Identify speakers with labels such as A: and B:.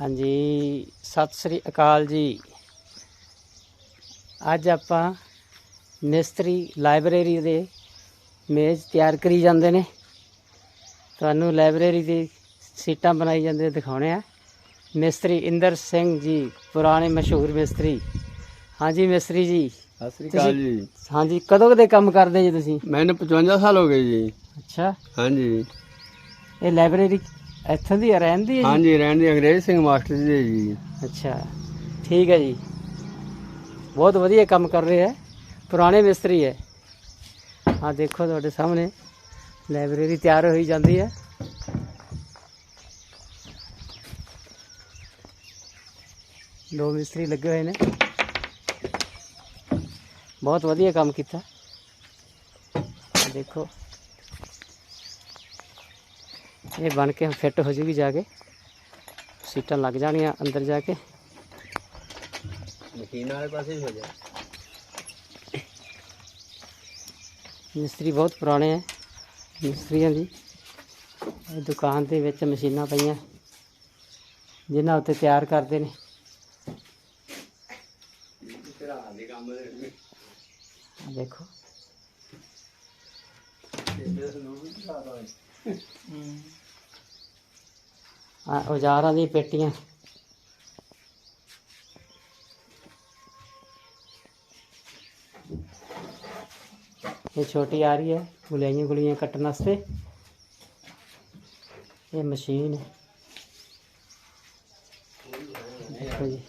A: ਹਾਂਜੀ ਸਤਿ ਸ੍ਰੀ ਅਕਾਲ ਜੀ। ਅੱਜ ਆਪਾਂ ਮਿਸਤਰੀ ਲਾਇਬ੍ਰੇਰੀ ਦੇ ਮੇਜ਼ ਤਿਆਰ ਕਰੀ ਜਾਂਦੇ ਨੇ। ਤੁਹਾਨੂੰ ਲਾਇਬ੍ਰੇਰੀ ਦੀ ਸੀਟਾਂ ਬਣਾਈ ਜਾਂਦੇ ਦਿਖਾਉਣੇ ਆ। ਮਿਸਤਰੀ ਇੰਦਰ ਸਿੰਘ ਜੀ ਪੁਰਾਣੇ ਮਸ਼ਹੂਰ ਮਿਸਤਰੀ। ਹਾਂਜੀ ਮਿਸਤਰੀ ਜੀ।
B: ਸਤਿ ਸ੍ਰੀ ਅਕਾਲ ਜੀ।
A: ਹਾਂਜੀ ਕਦੋਂ ਕਦੇ ਕੰਮ ਕਰਦੇ ਜੀ ਤੁਸੀਂ?
B: ਮੈਨੂੰ 55 ਸਾਲ ਹੋ ਗਏ ਜੀ।
A: ਅੱਛਾ।
B: ਹਾਂਜੀ।
A: ਇਹ ਲਾਇਬ੍ਰੇਰੀ ਇੱਥੋਂ ਦੀ ਰਹਿੰਦੀ ਹੈ ਜੀ?
B: ਹਾਂਜੀ ਰਹਿਣ ਦੀ ਅੰਗਰੇਜ਼ ਸਿੰਘ ਮਾਸਟਰ ਜੀ ਦੇ ਜੀ।
A: ਅੱਛਾ ਠੀਕ ਹੈ ਜੀ। ਬਹੁਤ ਵਧੀਆ ਕੰਮ ਕਰ ਰਹੇ ਹੈ। ਪੁਰਾਣੇ ਮਿਸਤਰੀ ਹੈ। ਆ ਦੇਖੋ ਤੁਹਾਡੇ ਸਾਹਮਣੇ ਲਾਇਬ੍ਰੇਰੀ ਤਿਆਰ ਹੋਈ ਜਾਂਦੀ ਹੈ। ਦੋ ਮਿਸਤਰੀ ਲੱਗੇ ਹੋਏ ਨੇ। ਬਹੁਤ ਵਧੀਆ ਕੰਮ ਕੀਤਾ। ਆਹ ਦੇਖੋ। ਇਹ ਬਣ ਕੇ ਫਿੱਟ ਹੋ ਜੂਗੀ ਜਾ ਕੇ। ਸੀਟਾਂ ਲੱਗ ਜਾਣੀਆਂ ਅੰਦਰ ਜਾ ਕੇ।
B: ਮਸ਼ੀਨ ਵਾਲੇ ਪਾਸੇ ਹੋ ਜਾ
A: ਮਿਸਤਰੀ ਬਹੁਤ ਪੁਰਾਣੇ ਹੈ ਮਿਸਤਰੀਆਂ ਦੀ। ਇਹ ਦੁਕਾਨ ਦੇ ਵਿੱਚ ਮਸ਼ੀਨਾਂ ਪਈਆਂ ਜਿਨ੍ਹਾਂ ਉੱਤੇ ਤਿਆਰ ਕਰਦੇ ਨੇ। ਦੇਖੋ। ਆ ਔਜ਼ਾਰਾਂ ਦੀਆਂ ਪੇਟੀਆਂ ਇਹ ਛੋਟੀ ਆ ਰਹੀ ਹੈ ਗੁਲਾਈਆਂ ਗੁਲੀਆਂ ਕੱਟਣ ਵਾਸਤੇ ਇਹ ਮਸ਼ੀਨ ਹੈ ਦੇਖੋ ਜੀ